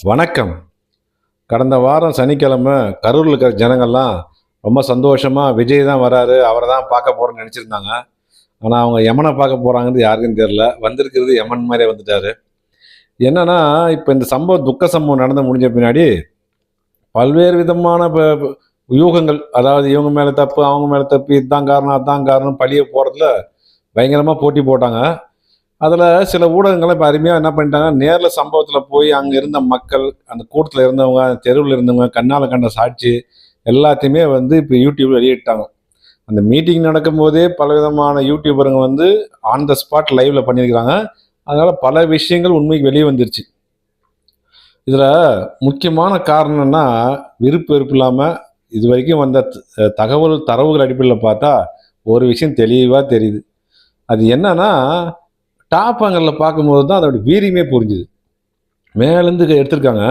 வணக்கம். கடந்த வாரம் சனிக்கிழமை கரூரில் இருக்கிற ஜனங்கள்லாம் ரொம்ப சந்தோஷமாக விஜய் தான் வராரு அவரை தான் பார்க்க போகிறோன்னு நினச்சிருந்தாங்க. ஆனால் அவங்க யமனை பார்க்க போகிறாங்கன்னு யாருக்குன்னு தெரில வந்திருக்கிறது யமன் மாதிரியே வந்துட்டாரு. என்னன்னா இப்போ இந்த சம்பவம் துக்க சம்பவம் நடந்து முடிஞ்ச பின்னாடி பல்வேறு விதமான ப- யூகங்கள் அதாவது இவங்க மேலே தப்பு அவங்க மேலே தப்பு இதுதான் காரணம் அதான் காரணம் பழிய போகிறதுல பயங்கரமாக போட்டி போட்டாங்க. அதில் சில ஊடகங்கள்லாம் இப்போ அருமையாக என்ன பண்ணிட்டாங்க? நேரில் சம்பவத்தில் போய் அங்கே இருந்த மக்கள் அந்த கூட்டத்தில் இருந்தவங்க அந்த தெருவில் இருந்தவங்க கண்ணால் கண்ட சாட்சி எல்லாத்தையுமே வந்து இப்போ யூடியூப் வெளியிட்டாங்க. அந்த மீட்டிங் நடக்கும்போதே பல விதமான யூடியூபருங்க வந்து ஆன் த ஸ்பாட் லைவ்ல பண்ணியிருக்கிறாங்க. அதனால் பல விஷயங்கள் உண்மைக்கு வெளியே வந்துருச்சு. இதில் முக்கியமான காரணம்னா விருப்பு வெறுப்பு இல்லாமல் இது வரைக்கும் வந்த த- தகவல் தரவுகள் அடிப்படையில் பார்த்தா ஒரு விஷயம் தெளிவாக தெரியுது. அது என்னன்னா டாப் ஆங்கரில் பார்க்கும்போது தான் அதோட வீரியமே புரிஞ்சுது. மேலேருந்து எடுத்திருக்காங்க.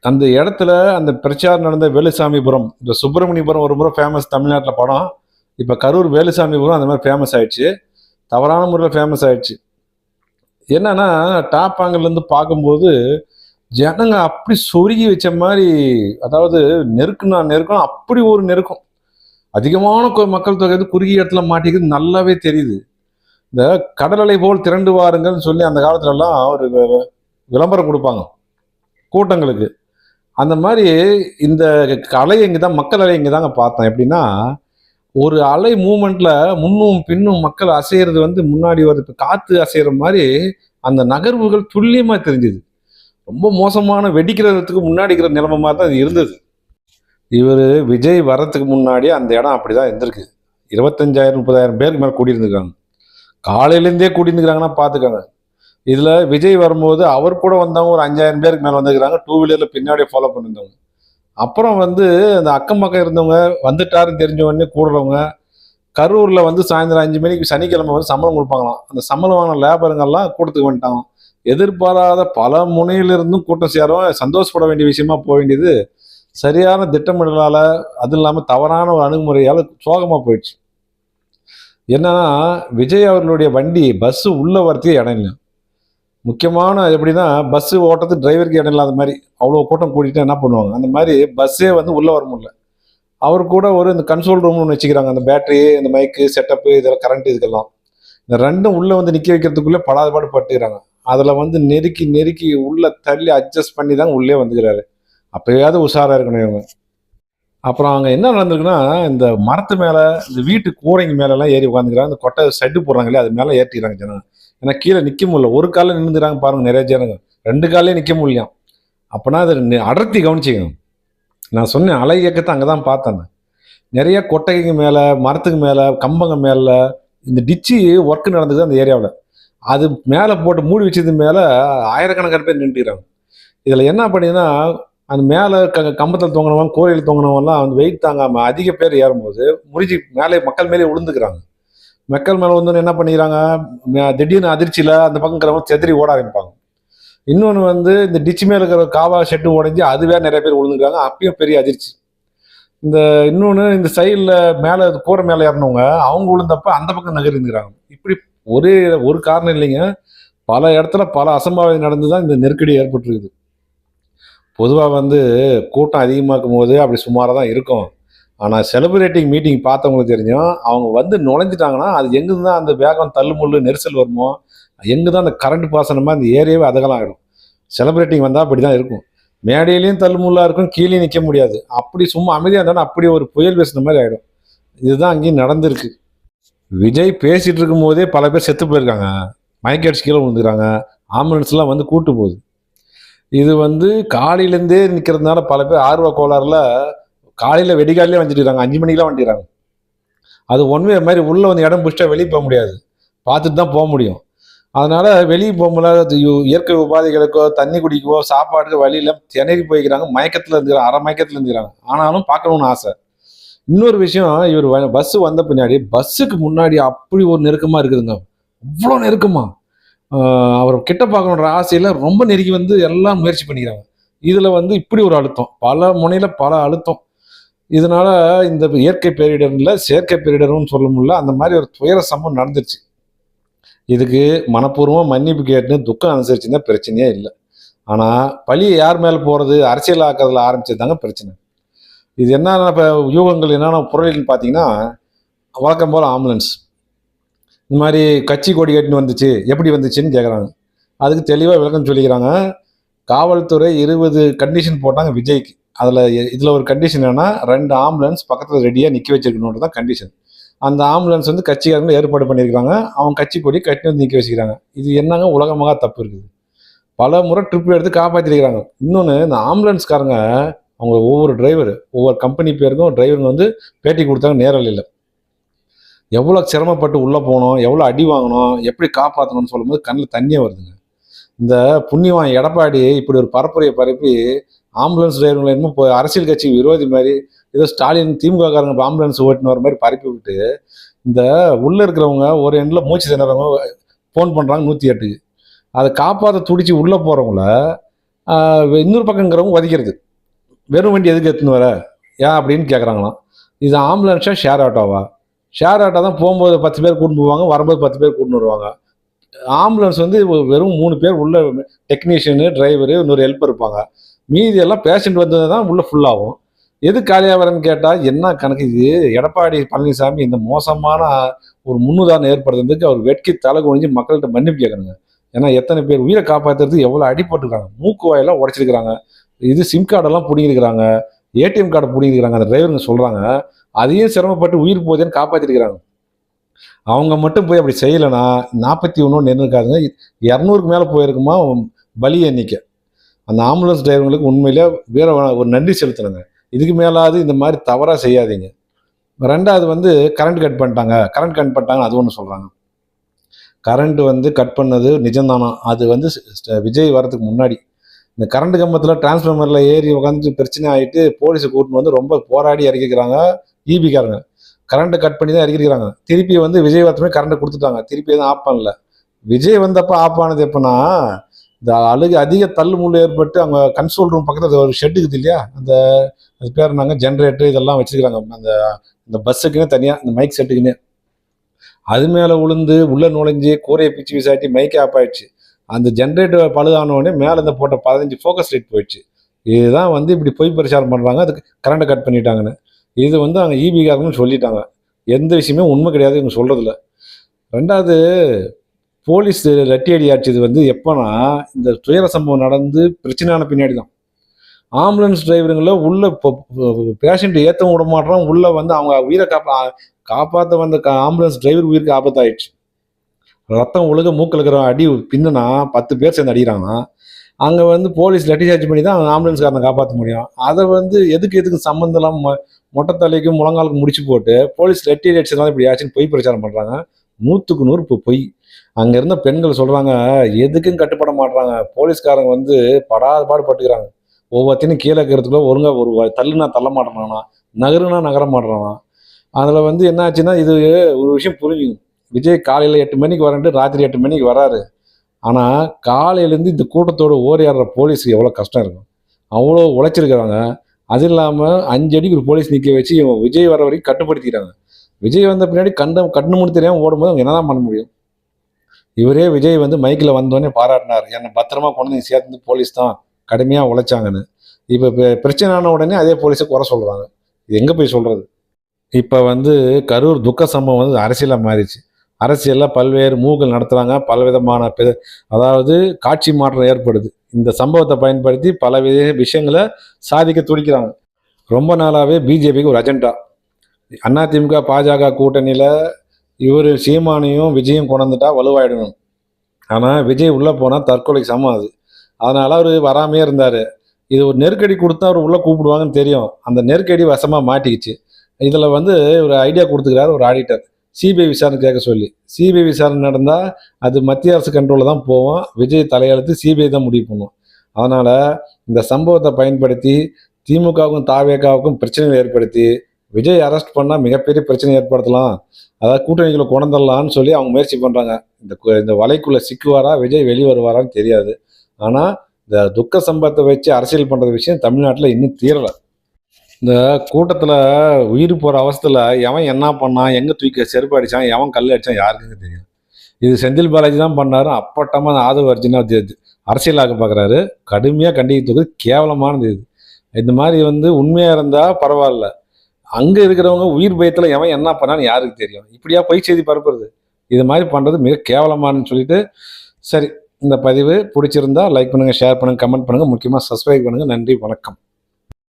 அந்த இடத்துல அந்த பிரச்சாரம் நடந்த வேலுசாமிபுரம் இந்த சுப்பிரமணியபுரம் ஒரு முறை ஃபேமஸ் தமிழ்நாட்டில் படம். இப்போ கரூர் வேலுசாமிபுரம் அந்த மாதிரி ஃபேமஸ் ஆயிடுச்சு. தவறான முறையில் ஃபேமஸ் ஆயிடுச்சு. என்னன்னா டாப் ஆங்கிலேருந்து பார்க்கும்போது ஜனங்க அப்படி சொருகி வச்ச மாதிரி அதாவது நெருக்குனா நெருக்கம் அப்படி ஒரு நெருக்கம். அதிகமான மக்கள் தொகை வந்து குறுகிய இடத்துல மாட்டிக்கிறது நல்லாவே தெரியுது. இந்த கடலலை போல் திரண்டு வாருங்கள்னு சொல்லி அந்த காலத்துலலாம் ஒரு விளம்பரம் கொடுப்பாங்க. கூட்டங்களுக்கு. அந்த மாதிரி இந்த அலை இங்கே தான் மக்கள் அலை இங்கே தாங்க பார்த்தேன். எப்படின்னா ஒரு அலை மூமெண்ட்டில் முன்னும் பின்னும் மக்கள் அசையிறது வந்து முன்னாடி வருது இப்போ காற்று அசைகிற மாதிரி அந்த நகர்வுகள் துல்லியமாக தெரிஞ்சுது. ரொம்ப மோசமான வெடிக்கிறதுக்கு முன்னாடி இருக்கிற நிலைமை மாதிரி தான் இது இருந்தது. இவர் விஜய் வர்றதுக்கு முன்னாடி அந்த இடம் அப்படி தான் இருந்திருக்கு. இருபத்தஞ்சாயிரம் முப்பதாயிரம் பேருக்கு மேலே கூடியிருந்துருக்காங்க. காலையிலேருந்தே கூட்டிருந்துக்கிறாங்கன்னா பார்த்துக்கோங்க. இதில் விஜய் வரும்போது அவர் கூட வந்தவங்க ஒரு அஞ்சாயிரம் பேருக்கு மேலே வந்துருக்காங்க டூ வீலரில் பின்னாடியே ஃபாலோ பண்ணியிருந்தவங்க அப்புறம் வந்து அந்த அக்கம் பக்கம் இருந்தவங்க வந்துட்டாருன்னு தெரிஞ்ச உடனே கூடுறவங்க கரூரில் வந்து சாயந்தரம் அஞ்சு மணிக்கு சனிக்கிழமை வந்து சம்பளம் கொடுப்பாங்களாம். அந்த சம்பளம் வாங்கின லேபருங்கெல்லாம் கூட்டத்துக்கு வந்துட்டாங்க. எதிர்பாராத பல முனையிலிருந்தும் கூட்டம் சேரும். சந்தோஷப்பட வேண்டிய விஷயமா போக வேண்டியது சரியான திட்டமிடலால் அதுவும் இல்லாமல் தவறான ஒரு அணுகுமுறையால் சோகமாக போயிடுச்சு. என்னன்னா விஜய் அவர்களுடைய வண்டி பஸ்ஸு உள்ளே வரத்தே இடம் இல்லை முக்கியமான எப்படின்னா பஸ்ஸு ஓட்டுறது டிரைவருக்கு இடம் இல்லாத மாதிரி அவ்வளோ கூட்டம் கூட்டிகிட்டு என்ன பண்ணுவாங்க? அந்த மாதிரி பஸ்ஸே வந்து உள்ளே வர முடியல. அவர் கூட ஒரு இந்த கன்சோல் ரூம்னு ஒன்று வச்சுக்கிறாங்க. அந்த பேட்டரி இந்த மைக்கு செட்டப்பு இதெல்லாம் கரண்ட் இதுக்கெல்லாம். இந்த ரெண்டும் உள்ளே வந்து நிற்க வைக்கிறதுக்குள்ளே படாதபாடு பட்டுக்கிறாங்க. அதில் வந்து நெருக்கி நெருக்கி உள்ளே தள்ளி அட்ஜஸ்ட் பண்ணி தான் உள்ளே வந்துக்கிறாரு. அப்போயாவது உஷாராக இருக்கணும் இவங்க. அப்புறம் அங்கே என்ன நடந்திருக்குன்னா இந்த மரத்து மேலே இந்த வீட்டு கூரைங்க மேலெல்லாம் ஏறி உட்காந்துக்கிறாங்க இந்த கொட்டை செட்டு போடுறாங்க இல்லையா? அது மேலே ஏற்றிக்கிறாங்க ஜனங்க. ஏன்னா கீழே நிற்க முடியல. ஒரு காலில் நின்றுக்கிறாங்க பாருங்கள் நிறைய ஜனங்க. ரெண்டு காலையும் நிற்க முடியும் அப்போனா அது அடர்த்தி கவனிச்சிக்கணும். நான் சொன்னேன் அலை இயக்கத்தை அங்கே தான் பார்த்தேன் நான். நிறைய கொட்டைங்க மேலே மரத்துக்கு மேலே கம்பங்க மேலே இந்த டிச்சு ஒர்க் நடந்தது அந்த ஏரியாவில். அது மேலே போட்டு மூடி வச்சது மேலே ஆயிரக்கணக்கான பேர் நின்றுக்கிறாங்க இதில் என்ன பண்ணிங்கன்னா அந்த மேலே க கம்பத்தில் தொங்கினவன் கோயில் தொங்கினவன்லாம் வந்து வெயிட் தாங்காமல் அதிக பேர் ஏறும்போது முறிஞ்சி மேலே மக்கள் மேலே விழுந்துக்கிறாங்க மக்கள் மேலே வந்து என்ன பண்ணிக்கிறாங்க திடீர்னு அதிர்ச்சியில் அந்த பக்கம் இருக்கிறவங்க செதறி ஓட ஆரம்பிப்பாங்க. இன்னொன்று வந்து இந்த டிச்சு மேலே இருக்கிற காவா ஷெட்டு உடைஞ்சு அதுவே நிறைய பேர் விழுந்துக்கிறாங்க அப்பயும் பெரிய அதிர்ச்சி. இந்த இன்னொன்று இந்த சைடில் மேலே கூரை மேலே ஏறினவங்க அவங்க விழுந்தப்ப அந்த பக்கம் நகர்ந்துக்கிறாங்க இப்படி ஒரே ஒரு காரணம் இல்லைங்க. பல இடத்துல பல அசம்பாவிதம் நடந்து தான் இந்த நெருக்கடி ஏற்பட்டுருக்குது. பொதுவாக வந்து கூட்டம் அதிகமாக்கும் போது அப்படி சுமாராக தான் இருக்கும். ஆனால் செலிப்ரேட்டிங் மீட்டிங் பார்த்தவங்களுக்கு தெரியும் அவங்க வந்து நுழைஞ்சிட்டாங்கன்னா அது எங்கேருந்து தான் அந்த வேகம் தள்ளுமுள்ளு நெரிசல் வருமோ எங்கே தான் அந்த கரண்ட் பாசனமாக அந்த ஏரியாவே அதகலாம் ஆகிடும் செலிப்ரேட்டிங் வந்தால் அப்படி தான் இருக்கும். மேடையிலையும் தள்ளுமுள்ளாக இருக்கும் கீழே நிற்க முடியாது. அப்படி சும்மா அமைதியாக இருந்தாலும் அப்படி ஒரு புயல் பேசுன மாதிரி ஆகிடும் இதுதான் அங்கேயும் நடந்திருக்கு. விஜய் பேசிகிட்டு இருக்கும் போதே பல பேர் செத்து போயிருக்காங்க. மயக்கடிச்சு கீழே விழுந்துக்கிறாங்க ஆம்புலன்ஸ்லாம் வந்து கூட்டு போகுது. இது வந்து காலையிலேருந்தே நிற்கிறதுனால பல பேர் ஆர்வ கோளாறுல காலையில் வெடிகாலிலே வந்துட்டுறாங்க அஞ்சு மணிக்கெலாம் வந்துடுறாங்க அது ஒன்வே மாதிரி உள்ளே வந்து இடம் பிடிச்சா வெளியே போக முடியாது. பார்த்துட்டு தான் போக முடியும். அதனால் வெளியே போக முடியாது அது இயற்கை உபாதைகளுக்கோ தண்ணி குடிக்கவோ சாப்பாடுக்கு வழியில் திணறி போய்க்கிறாங்க. மயக்கத்தில் இருந்துக்கிறாங்க. அரை மயக்கத்தில் இருந்துக்கிறாங்க. ஆனாலும் பார்க்கணும்னு ஆசை. இன்னொரு விஷயம் இவர் பஸ்ஸு வந்த பின்னாடி பஸ்ஸுக்கு முன்னாடி அப்படி ஒரு நெருக்கமாக இருக்குதுங்க. அவ்வளோ நெருக்கமாக அவர் கிட்ட பார்க்கணுன்ற ஆசையில் ரொம்ப நெருக்கி வந்து எல்லாம் முயற்சி பண்ணிக்கிறாங்க. இதில் வந்து இப்படி ஒரு அழுத்தம். பல முனையில் பல அழுத்தம். இதனால இந்த இயற்கை பேரிடரில் செயற்கை பேரிடர்னு சொல்ல முடியல அந்த மாதிரி ஒரு துயர சம்பவம் நடந்துருச்சு. இதுக்கு மனப்பூர்வமாக மன்னிப்பு கேட்டுன்னு துக்கம் அனுசரிச்சுன்னா பிரச்சனையே இல்லை. ஆனால் பழியை யார் மேலே போகிறது அரசியல் ஆக்கிறதுல ஆரம்பிச்சதாங்க பிரச்சனை. இது என்னென்ன இப்போ யூகங்கள் என்னென்ன பொருள்னு பார்த்தீங்கன்னா வழக்கம் போல் ஆம்புலன்ஸ். இந்த மாதிரி கட்சி கொடி கட்டின்னு வந்துச்சு. எப்படி வந்துச்சுன்னு கேட்குறாங்க அதுக்கு தெளிவாக விளக்கம் சொல்லிக்கிறாங்க. காவல்துறை இருபது கண்டிஷன் போட்டாங்க விஜய்க்கு. அதில் இதில் ஒரு கண்டிஷன் என்னென்னா ரெண்டு ஆம்புலன்ஸ் பக்கத்தில் ரெடியாக நிற்க வச்சிருக்கணுன்றது தான் கண்டிஷன் அந்த ஆம்புலன்ஸ் வந்து கட்சிக்காரங்க ஏற்பாடு பண்ணியிருக்காங்க அவங்க கட்சி கொடி கட்டி வந்து நிற்க வச்சுக்கிறாங்க. இது என்னங்க உலகமாக தப்பு இருக்குது. பல முறை ட்ரிப் எடுத்து காப்பாற்றிருக்கிறாங்க இன்னொன்று இந்த ஆம்புலன்ஸ்காரங்க அவங்க ஒவ்வொரு டிரைவர் ஒவ்வொரு கம்பெனி பேருக்கும் டிரைவருங்க வந்து பேட்டி கொடுத்தாங்க நேரலையில். எவ்வளோ சிரமப்பட்டு உள்ளே போனோம் எவ்வளோ அடி வாங்கணும் எப்படி காப்பாற்றணும்னு சொல்லும்போது கண்ணில் தண்ணியே வருதுங்க. இந்த புண்ணியவான் எடப்பாடி இப்படி ஒரு பரப்புரையை பரப்பி ஆம்புலன்ஸ் டிரைவர்களை இன்னும் இப்போ அரசியல் கட்சி விரோதி மாதிரி ஏதோ ஸ்டாலின் திமுக காரங்க ஆம்புலன்ஸ் ஓட்டின்னு வர மாதிரி பரப்பி விட்டு இந்த உள்ளே இருக்கிறவங்க ஒரு எண்ணில் மூச்சு திணறவங்க ஃபோன் பண்ணுறாங்க நூற்றி எட்டுக்கு. அதை காப்பாற்ற துடிச்சு உள்ளே போகிறவங்கள இன்னொரு பக்கங்கிறவங்க ஒதுக்கிறது வெறும் வண்டி எதுக்கு எடுத்துன்னு வர? ஏன் அப்படின்னு கேட்குறாங்களாம் இது ஆம்புலன்ஸா ஷேர் ஆட்டோவா ஷேர் ஆட்டோ தான் போகும்போது பத்து பேர் கூட்டின்னு போவாங்க வரும்போது பத்து பேர் கூட்டு வருவாங்க. ஆம்புலன்ஸ் வந்து வெறும் மூணு பேர் உள்ள டெக்னீஷியனு டிரைவரு இன்னொரு ஹெல்ப்பர் இருப்பாங்க. மீதி எல்லாம் பேஷண்ட் வந்தது தான் உள்ளே ஃபுல்லாகும் எது காலியாக வரேன்னு கேட்டால் என்ன கணக்கு இது? எடப்பாடி பழனிசாமி இந்த மோசமான ஒரு முன்னுதாரணம் ஏற்படுத்துறதுக்கு அவர் வெட்கி தலை குனிஞ்சு மக்கள்கிட்ட மன்னிப்பு கேட்கணுங்க. ஏன்னா எத்தனை பேர் உயிரை காப்பாற்றுறதுக்கு எவ்வளோ அடிபட்டுருக்காங்க மூக்கு வாயெல்லாம் உடச்சிருக்கிறாங்க. இது சிம் கார்டெல்லாம் பிடிங்கிருக்கிறாங்க ஏடிஎம் கார்டை பிடிக்கிறாங்க அந்த டிரைவருங்க சொல்கிறாங்க அதையும் சிரமப்பட்டு உயிர் போதேன்னு காப்பாற்றிருக்கிறாங்க அவங்க மட்டும் போய் அப்படி செய்யலைன்னா நாற்பத்தி ஒன்று நின்று இருக்காதுங்க இரநூறுக்கு மேலே போயிருக்குமா பலி எண்ணிக்கை. அந்த ஆம்புலன்ஸ் டிரைவர்களுக்கு உண்மையிலே வேற ஒரு நன்றி செலுத்தணுங்க. இதுக்கு மேலாவது இந்த மாதிரி தவறாக செய்யாதீங்க. ரெண்டாவது வந்து கரண்ட் கட் பண்ணிட்டாங்க. கரண்ட் கட் பண்ணிட்டாங்க அது ஒன்று சொல்கிறாங்க கரண்ட் வந்து கட் பண்ணது நிஜம்தானா? அது வந்து விஜய் வரதுக்கு முன்னாடி இந்த கரண்ட் கம்பத்தில் டிரான்ஸ்ஃபார்மரில் ஏறி உட்காந்து பிரச்சனை ஆகிட்டு போலீஸை கூட்டின்னு வந்து ரொம்ப போராடி இறக்கிக்கிறாங்க ஈபிக்காரங்க கரண்ட்டை கட் பண்ணி தான் இறக்கிக்கிறாங்க திருப்பி வந்து விஜய் வரத்துமே கரண்ட்டை கொடுத்துட்டாங்க. திருப்பி எதுவும் ஆஃப் பண்ணல. விஜய் வந்தப்போ ஆஃப் ஆனது எப்போனா இந்த அழுகு அதிக தள்ளு முள்ளு ஏற்பட்டு அவங்க கன்சோல் ரூம் பக்கத்தில் ஒரு ஷெட் இருக்குது இல்லையா? அந்த அது பேர் நாங்கள் ஜென்ரேட்டர் இதெல்லாம் வச்சிருக்காங்க அந்த இந்த பஸ்ஸுக்குன்னு தனியாக இந்த மைக் செட்டுக்குன்னு அது மேலே விழுந்து உள்ள நுழைஞ்சு கூரையை பிச்சு விசாட்டி மைக் ஆஃப் ஆயிடுச்சு. அந்த ஜென்ரேட்டர் பழுதான உடனே மேலே இந்த போட்ட பதினஞ்சு ஃபோக்கஸ் லைட் போயிடுச்சு. இதுதான் வந்து இப்படி பொய் பிரச்சாரம் பண்ணுறாங்க அதுக்கு கரண்ட்டை கட் பண்ணிட்டாங்கன்னு. இது வந்து அவங்க ஈபிகாரங்கன்னு சொல்லிட்டாங்க. எந்த விஷயமே உண்மை கிடையாது இவங்க சொல்கிறதில்ல ரெண்டாவது போலீஸ் லட்டி அடி ஆட்சியது வந்து எப்போனா இந்த துயர சம்பவம் நடந்து பிரச்சனையான பின்னாடி தான். ஆம்புலன்ஸ் டிரைவருங்கள உள்ள பேஷண்ட்டு ஏற்றவும் விட மாட்டோம் உள்ளே வந்து அவங்க உயிரை காப்பா காப்பாற்ற வந்த ஆம்புலன்ஸ் டிரைவர் உயிருக்கு ஆபத்தாயிடுச்சு. ரத்தம் ஒழுக மூக்கில் இருக்கிற அடி பின்னுனா பத்து பேர் சேர்ந்து அடிக்கிறாங்கன்னா அங்கே வந்து போலீஸ் லட்டி சார்ஜ் பண்ணி தான் ஆம்புலன்ஸ்காரனை காப்பாற்ற முடியும். அதை வந்து எதுக்கு எதுக்கு சம்மந்தம் இல்லாம மொ மொட்டை தலைக்கும் முழங்காலுக்கு முடிச்சு போட்டு போலீஸ் லட்டி அடிச்சதுனால இப்படி ஆச்சுன்னு பொய் பிரச்சாரம் பண்ணுறாங்க நூற்றுக்கு நூறு இப்போ பொய். அங்கே இருந்த பெண்கள் சொல்கிறாங்க எதுக்கும் கட்டுப்பட மாட்டுறாங்க போலீஸ்காரங்க வந்து படாத பாடு பட்டுக்கிறாங்க. ஒவ்வொருத்தையும் கீழே இருக்கிறதுக்குள்ள ஒழுங்காக ஒரு தள்ளுனா தள்ள மாட்டேறானா நகருனா நகர மாட்டேறானா அதில் வந்து என்ன ஆச்சுன்னா இது ஒரு விஷயம் புரிஞ்சுக்கணும். விஜய் காலையில் எட்டு மணிக்கு வரேன்ட்டு ராத்திரி எட்டு மணிக்கு வராரு. ஆனால் காலையிலேருந்து இந்த கூட்டத்தோடு ஓரியாடுற போலீஸுக்கு எவ்வளோ கஷ்டம் இருக்கும். அவ்வளோ உழைச்சிருக்கிறாங்க. அது இல்லாமல் அஞ்சு அடிக்கு ஒரு போலீஸ் நிற்க வச்சு இவன் விஜய் வர வரைக்கும் கட்டுப்படுத்திக்கிறாங்க. விஜய் வந்த பின்னாடி கண்ட கண்ணு முடி தெரியாமல் ஓடும்போது அவங்க என்னதான் பண்ண முடியும்? இவரே விஜய் வந்து மைக்கில் வந்தோடனே பாராட்டினார். என்னை பத்திரமா கொண்டு வந்து சேர்ந்து போலீஸ் தான். கடுமையாக உழைச்சாங்கன்னு. இப்போ பிரச்சனை ஆன உடனே அதே போலீஸை குறை சொல்கிறாங்க இது எங்கே போய் சொல்கிறது இப்போ வந்து கரூர் துக்க சம்பவம் வந்து அரசியலாக மாறிச்சு அரசியலில் பல்வேறு மூவ்கள் நடத்துகிறாங்க பலவிதமான பெ- அதாவது காட்சி மாற்றம் ஏற்படுது. இந்த சம்பவத்தை பயன்படுத்தி பல வித விஷயங்களை சாதிக்க துடிக்கிறாங்க. ரொம்ப நாளாகவே பிஜேபிக்கு ஒரு அஜெண்டா. அதிமுக பாஜக கூட்டணியில் இவர் சீமானையும் விஜயும் கொண்டாந்துட்டா வலுவாயிடணும். ஆனால் விஜய் உள்ளே போனால் தற்கொலைக்கு சமம் அது. அதனால் அவர் வராமையே இருந்தார். இது ஒரு நெருக்கடி கொடுத்தா அவர் உள்ளே கூப்பிடுவாங்கன்னு தெரியும். அந்த நெருக்கடி வசமாக மாட்டிக்கிச்சு. இதில் வந்து ஒரு ஐடியா கொடுத்துக்கிறாரு ஒரு ஆடிட்டர். சிபிஐ விசாரணை கேட்க சொல்லி. சிபிஐ விசாரணை நடந்தால் அது மத்திய அரசு கண்ட்ரோலில் தான் போவோம். விஜய் தலையெழுத்து சிபிஐ தான் முடிவு பண்ணும். அதனால் இந்த சம்பவத்தை பயன்படுத்தி திமுகவுக்கும் தாவேக்காவுக்கும் பிரச்சனைகள் ஏற்படுத்தி விஜய் அரெஸ்ட் பண்ணால் மிகப்பெரிய பிரச்சனை ஏற்படுத்தலாம். அதாவது கூட்டணிகளை கொண்டரலாம்னு சொல்லி அவங்க முயற்சி பண்ணுறாங்க இந்த இந்த வலைக்குள்ளே சிக்குவாரா விஜய் வெளியே வருவாரான்னு தெரியாது. ஆனால் இந்த துக்க சம்பவத்தை வச்சு அரசியல் பண்ணுற விஷயம் தமிழ்நாட்டில் இன்னும் தீரலை. இந்த கூட்டத்தில் உயிர் போகிற அவசரத்தில் எவன் என்ன பண்ணான் எங்கே தூக்கி செருப்பு அடித்தான் எவன் கல் அடித்தான் யாருக்குங்க தெரியும். இது செந்தில் பாலாஜி தான் பண்ணார். அப்பட்டமாக ஆதவ அர்ஜுனா அரசியலாக்க பார்க்குறாரு கடுமையாக கண்டிக்கிறது கேவலமானது இது. இந்த மாதிரி வந்து உண்மையாக இருந்தால் பரவாயில்ல. அங்கே இருக்கிறவங்க உயிர் பயத்தில் எவன் என்ன பண்ணான்னு யாருக்கு தெரியும். இப்படியா பொய் செய்தி பரப்புறது. இது மாதிரி பண்ணுறது மிக கேவலமானு சொல்லிட்டு சரி இந்த பதிவு பிடிச்சிருந்தா லைக் பண்ணுங்கள் ஷேர் பண்ணுங்கள் கமெண்ட் பண்ணுங்கள் முக்கியமாக சப்ஸ்கிரைப் பண்ணுங்கள் நன்றி வணக்கம்.